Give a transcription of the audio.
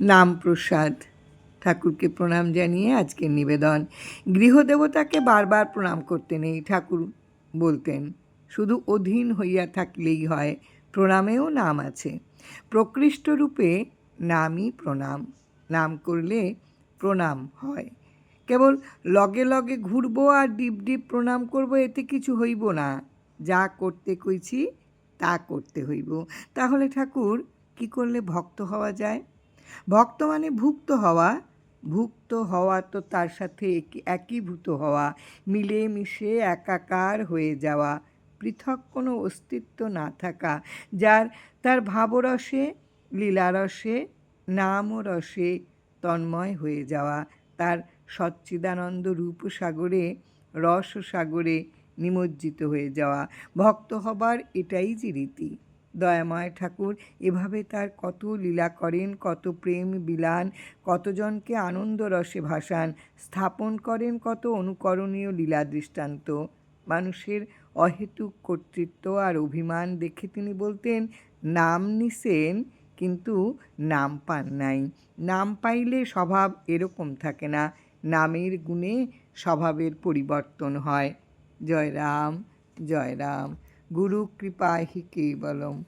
নাম প্রসাদ ঠাকুরকে প্রণাম জানিয়ে আজকের নিবেদন। গৃহদেবতাকে বারবার প্রণাম করতে নেই, ঠাকুর বলতেন। শুধু অধীন হইয়া থাকলেই হয়, প্রণামেও নাম আছে। প্রকৃষ্ট রূপে নামই প্রণাম। নাম করলে প্রণাম হয়। কেবল লগে লগে ঘুরবো আর ডিপ ডিপ প্রণাম করব, এতে কিছু হইব না। যা করতে কইছি, তা করতে হইব। তাহলে ঠাকুর কি করলে ভক্ত হওয়া যায়? ভক্ত মানে ভুক্ত হওয়া ভুক্ত হওয়া তো তার সাথে একীভূত হওয়া মিলে মিশে একাকার হয়ে যাওয়া, পৃথক কোনো অস্তিত্ব না থাকা, যার, তার ভাবরসে, লীলারসে নাম নামরসে তন্ময় হয়ে যাওয়া, তার সচ্চিদানন্দ রূপসাগরে রসসাগরে নিমজ্জিত হয়ে যাওয়া, ভক্ত হবার এটাই যে রীতি। দয়াময় ঠাকুর, এভাবে তার কত লীলা করেন, কত প্রেম বিলান, কতজনকে আনন্দ রসে ভাসান, স্থাপন করেন কত অনুকরণীয় লীলা দৃষ্টান্ত। মানুষের অহেতুক কর্তৃত্ব আর অভিমান দেখে তিনি বলতেন, নাম নিছেন, কিন্তু নাম পান নাই। নাম পাইলে স্বভাব এরকম থাকে না। নামের গুণে স্বভাবের পরিবর্তন হয়। জয় রাম জয় রাম गुरुकृपा ही केवलम